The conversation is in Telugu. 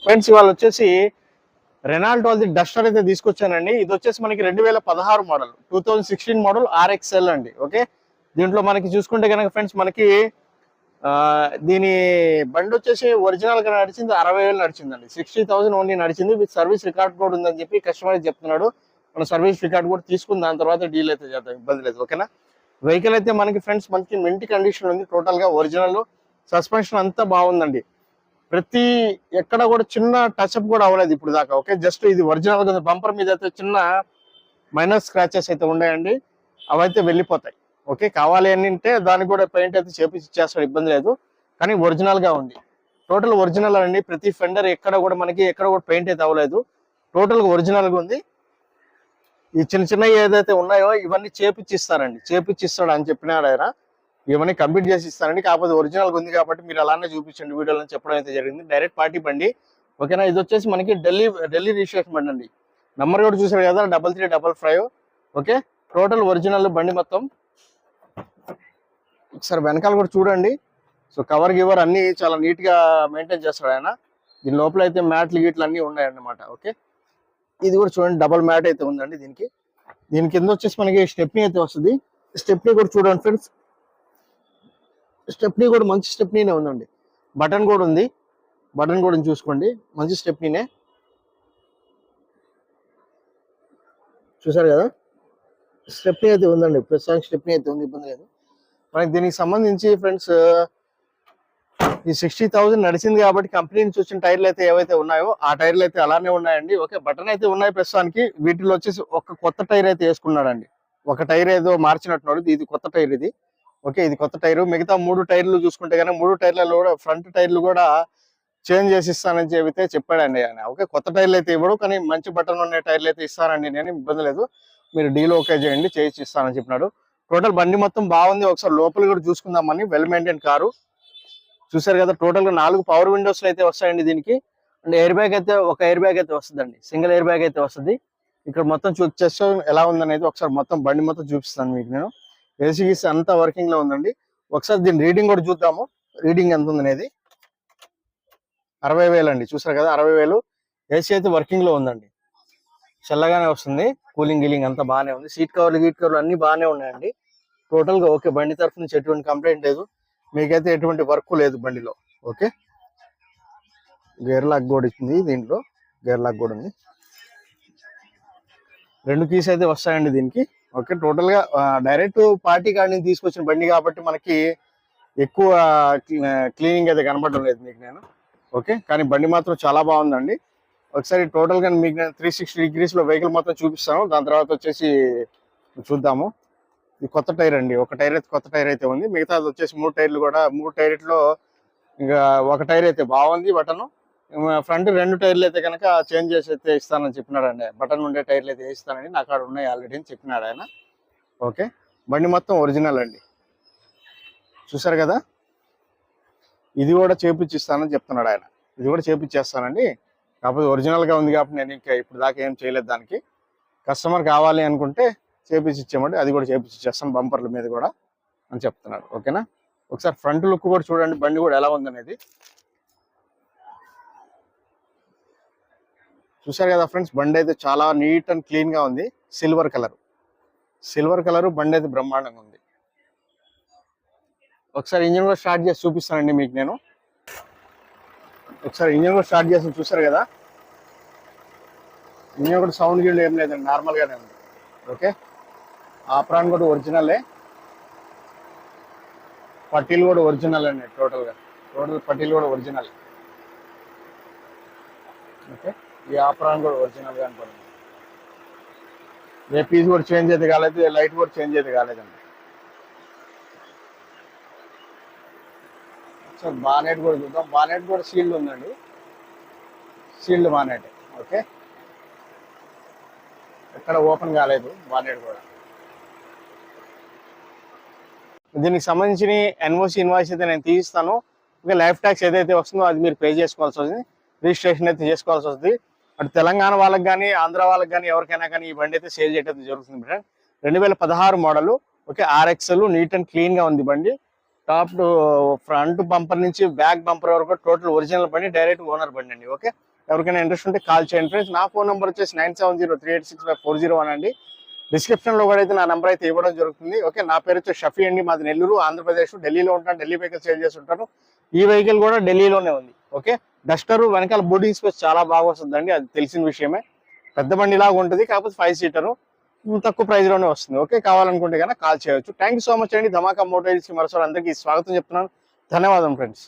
ఫ్రెండ్స్ ఇవాళ వచ్చేసి రెనాల్ట్ వాళ్ళది డస్టర్ అయితే తీసుకొచ్చానండి. ఇది వచ్చేసి మనకి రెండు వేల పదహారు model two thousand sixteen model RXL అండి ఓకే? దీంట్లో మనకి చూసుకుంటే కనుక ఫ్రెండ్స్ మనకి దీని బండి వచ్చేసి ఒరిజినల్గా నడిచింది అరవై వేలు నడిచిందండి. సిక్స్టీ థౌసండ్ ఓన్లీ నడిచింది. విత్ సర్వీస్ రికార్డ్ కూడా ఉందని చెప్పి కస్టమర్ చెప్తున్నాడు. మన సర్వీస్ రికార్డ్ కూడా తీసుకుని దాని తర్వాత డీల్ అయితే చేద్దాం ఇబ్బంది లేదు ఓకేనా? వెహికల్ అయితే మనకి ఫ్రెండ్స్ మనకి మింటి కండిషన్ ఉంది టోటల్గా ఒరిజినల్ సస్పెన్షన్ అంతా బాగుందండి. ప్రతి ఎక్కడ కూడా చిన్న టచ్అప్ కూడా అవ్వలేదు ఇప్పుడు దాకా ఓకే జస్ట్ ఇది ఒరిజినల్గా బంపర్ మీద అయితే చిన్న మైనర్ స్క్రాచెస్ అయితే ఉన్నాయండి. అవైతే వెళ్ళిపోతాయి ఓకే కావాలి అని అంటే దానికి కూడా పెయింట్ అయితే చేపించి ఇచ్చేస్తాడు ఇబ్బంది లేదు. కానీ ఒరిజినల్గా ఉంది. టోటల్ ఒరిజినల్ అండి. ప్రతి ఫెండర్ ఎక్కడ కూడా మనకి ఎక్కడ కూడా పెయింట్ అయితే అవ్వలేదు. టోటల్ ఒరిజినల్గా ఒరిజినల్గా ఉంది. ఈ చిన్న చిన్న ఏదైతే ఉన్నాయో ఇవన్నీ చేపిచ్చిస్తారండి ఇస్తారండి. ఇస్తాడు అని చెప్పినాడు ఆయన. ఇవన్నీ కంప్లీట్ చేసి ఇస్తానండి. కాకపోతే ఒరిజినల్ ఉంది కాబట్టి మీరు అలానే చూపించండి. వీడియోలో చెప్పడం అయితే జరిగింది. డైరెక్ట్ పార్టీ బండి. ఓకేనా? ఇది వచ్చేసి మనకి ఢిల్లీ ఢిల్లీ రిజిస్ట్రేషన్ బండి అండి. నెంబర్ కూడా చూసారు కదా? Double three double five okay? Total original బండి మొత్తం. ఒకసారి వెనకాల కూడా చూడండి. సో కవర్ గివర్ అన్ని చాలా నీట్గా మెయింటైన్ చేస్తాడు ఆయన. దీని లోపల అయితే మ్యాట్లు గీట్లు అన్ని ఉన్నాయన్నమాట. ఓకే? ఇది కూడా చూడండి. డబల్ మ్యాట్ అయితే ఉందండి దీనికి. దీని కింద వచ్చేసి మనకి స్టెప్ని అయితే వస్తుంది. స్టెప్ని కూడా చూడండి ఫ్రెండ్స్. స్టెప్నీ కూడా మంచి స్టెప్నీనే ఉందండి. బటన్ కూడా ఉంది. బటన్ కూడా చూసుకోండి. మంచి స్టెప్నీనే. చూసారు కదా? స్టెప్నీ అయితే ఉందండి. ప్రస్తుతానికి స్టెప్నీ అయితే ఉంది. ఇబ్బంది లేదు. మనకి దీనికి సంబంధించి ఫ్రెండ్స్ ఈ సిక్స్టీ థౌసండ్ నడిచింది కాబట్టి కంపెనీ నుంచి వచ్చిన టైర్లు అయితే ఏవైతే ఉన్నాయో ఆ టైర్లు అయితే అలానే ఉన్నాయండి. ఓకే బటన్ అయితే ఉన్నాయి ప్రస్తుతానికి. వీటిలో వచ్చేసి ఒక కొత్త టైర్ అయితే వేసుకున్నాడండి. ఒక టైర్ ఏదో మార్చినట్టున్నాడు ఇది కొత్త టైర్ ఇది. ఓకే ఇది కొత్త టైర్. మిగతా మూడు టైర్లు చూసుకుంటే కానీ మూడు టైర్లలో కూడా ఫ్రంట్ టైర్లు కూడా చేంజ్ చేసి ఇస్తానని చెబితే చెప్పాడండి ఆయన. ఓకే కొత్త టైర్లు అయితే ఇవ్వడు కానీ మంచి బటన్ ఉన్న టైర్లు అయితే ఇస్తానండి. నేను ఇబ్బంది లేదు. మీరు డీల్ ఓకే చేయండి చేసి ఇస్తానని చెప్పినాడు. టోటల్ బండి మొత్తం బాగుంది. ఒకసారి లోపల కూడా చూసుకుందామని. Well maintain car. చూసారు కదా టోటల్గా నాలుగు పవర్ విండోస్ అయితే వస్తాయండి దీనికి. అండ్ ఎయిర్ బ్యాగ్ అయితే ఒక ఎయిర్ బ్యాగ్ అయితే వస్తుందండి. సింగిల్ ఎయిర్ బ్యాగ్ అయితే వస్తుంది. ఇక్కడ మొత్తం చూసి ఎలా ఉందనేది ఒకసారి మొత్తం బండి మొత్తం చూపిస్తాను మీకు నేను. ఏసీ అంతా వర్కింగ్లో ఉందండి. ఒకసారి దీని రీడింగ్ కూడా చూద్దాము. రీడింగ్ ఎంత ఉందనేది అరవై వేలు అండి. చూసారు కదా అరవై వేలు. ఏసీ అయితే వర్కింగ్లో ఉందండి. చల్లగానే వస్తుంది. కూలింగ్ గీలింగ్ అంతా బాగానే ఉంది. సీట్ కవర్లు గీట్ కవర్లు అన్ని బాగానే ఉన్నాయండి. టోటల్గా ఓకే బండి తరఫు నుంచి ఎటువంటి కంప్లైంట్ లేదు. మీకైతే ఎటువంటి వర్క్ లేదు బండిలో. ఓకే? గేర్ లాక్ కూడా ఇచ్చింది దీంట్లో. గేర్ లాక్ కూడా ఉంది. రెండు కీస్ అయితే వస్తాయండి దీనికి. ఓకే టోటల్గా డైరెక్ట్ పార్టీ కాడి నుంచి తీసుకొచ్చిన బండి కాబట్టి మనకి ఎక్కువ క్లీనింగ్ అయితే కనబడడం లేదు మీకు నేను. ఓకే కానీ బండి మాత్రం చాలా బాగుందండి. ఒకసారి టోటల్గా మీకు నేను త్రీ సిక్స్టీ డిగ్రీస్లో వెహికల్ మొత్తం చూపిస్తాను. దాని తర్వాత వచ్చేసి చూద్దాము. ఇది కొత్త టైర్ అండి. ఒక టైర్ అయితే కొత్త టైర్ అయితే ఉంది. మిగతా వచ్చేసి మూడు టైర్లు కూడా మూడు టైర్లో ఇంకా ఒక టైర్ అయితే బాగుంది బటన్. ఫ్రంట్ రెండు టైర్లు అయితే కనుక చేంజ్ చేసి అయితే ఇస్తానని చెప్పినాడండి. బటన్ ఉండే టైర్లు అయితే ఇస్తానని నాకు అక్కడ ఉన్నాయి ఆల్రెడీ అని చెప్పినాడు ఆయన. ఓకే. బండి మొత్తం ఒరిజినల్ అండి. చూసారు కదా? ఇది కూడా చేపించిస్తానని చెప్తున్నాడు ఆయన. ఇది కూడా చేపించేస్తానండి. కాకపోతే ఒరిజినల్గా ఉంది కాబట్టి నేను ఇంకా ఇప్పుడు దాకా ఏం చేయలేదు దానికి. కస్టమర్ కావాలి అనుకుంటే చేపించి ఇచ్చామండి అది కూడా చేపించి ఇచ్చేస్తాను బంపర్ల మీద కూడా అని చెప్తున్నాడు. ఓకేనా? ఒకసారి ఫ్రంట్ లుక్ కూడా చూడండి. బండి కూడా ఎలా ఉందనేది. చూసారు కదా ఫ్రెండ్స్ బండి అయితే చాలా నీట్ అండ్ క్లీన్గా ఉంది. Silver colour. సిల్వర్ కలర్ బండి అయితే బ్రహ్మాండంగా ఉంది. ఒకసారి ఇంజిన్ కూడా స్టార్ట్ చేసి చూపిస్తానండి మీకు నేను. ఒకసారి ఇంజిన్ కూడా స్టార్ట్ చేసి చూసారు కదా? ఇంజిన్ కూడా సౌండ్ గిల్డ్ ఏం లేదండి నార్మల్గానే ఉంది. ఓకే? ఆప్రాన్ కూడా ఒరిజినలే పట్టీలు కూడా ఒరిజినల్ అండి టోటల్గా టోటల్ పట్టీలు కూడా ఒరిజినల్ ఓకే? ఈ ఆపరాన్ కూడా ఒరిజినల్గా అనుకోండి. ఏ పీస్ కూడా చేంజ్ అయితే కాలేదు లైట్ కూడా చేంజ్ అయితే కాలేదండి. సో బానెట్ కూడా చూద్దాం. బానెట్ కూడా సీల్డ్ ఉందండి. Sealed bonnet okay? ఎక్కడ ఓపెన్ కాలేదు బానెట్ కూడా. దీనికి సంబంధించిన ఎన్ఓసి ఇన్వాయిస్ అయితే నేను తీయిస్తాను ఇంకా లైఫ్ ట్యాక్స్ ఏదైతే వస్తుందో అది మీరు పే చేసుకోవాల్సి వస్తుంది. రిజిస్ట్రేషన్ అయితే చేసుకోవాల్సి వస్తుంది. అటు తెలంగాణ వాళ్ళకి కానీ ఆంధ్ర వాళ్ళకి కానీ ఎవరికైనా కానీ ఈ బండి అయితే సేల్ చేయడం జరుగుతుంది ఫ్రెండ్ రెండు వేల పదహారు model. Okay RXL neat and క్లీన్గా ఉంది బండి. టాప్ ఫ్రంట్ బంపర్ నుంచి బ్యాక్ బంపర్ వరకు టోటల్ ఒరిజినల్ బండి డైరెక్ట్ ఓనర్ బండి అండి. ఓకే ఎవరికైనా ఇంట్రెస్ట్ ఉంటే కాల్ చేయండి ఫ్రెండ్స్. నా ఫోన్ నెంబర్ వచ్చేసి nine seven zero three eight six five four zero one అండి. డిస్క్రిప్షన్లో కూడా అయితే నా నెంబర్ అయితే ఇవ్వడం జరుగుతుంది. ఓకే నా పేరు వచ్చి షఫీ అండి. మాది నెల్లూరు ఆంధ్రప్రదేశ్ ఢిల్లీలో ఉంటాను. ఢిల్లీ వెహికల్ సేల్ చేస్తుంటాను. ఈ వెహికల్ కూడా ఢిల్లీలోనే ఉంది. ఓకే? డస్టర్ వెనకాల బోర్డింగ్ స్పేస్ చాలా బాగా వస్తుందండి. అది తెలిసిన విషయమే. పెద్ద బండి లాగా ఉంటుంది కాకపోతే ఫైవ్ సీటరు. తక్కువ ప్రైస్లోనే వస్తుంది. ఓకే? కావాలనుకుంటే కనుక కాల్ చేయవచ్చు థ్యాంక్ యూ సో మచ్ అండి. ధమాకా మోటార్స్ మరోసారి అందరికీ స్వాగతం చెప్తున్నాను. ధన్యవాదం ఫ్రెండ్స్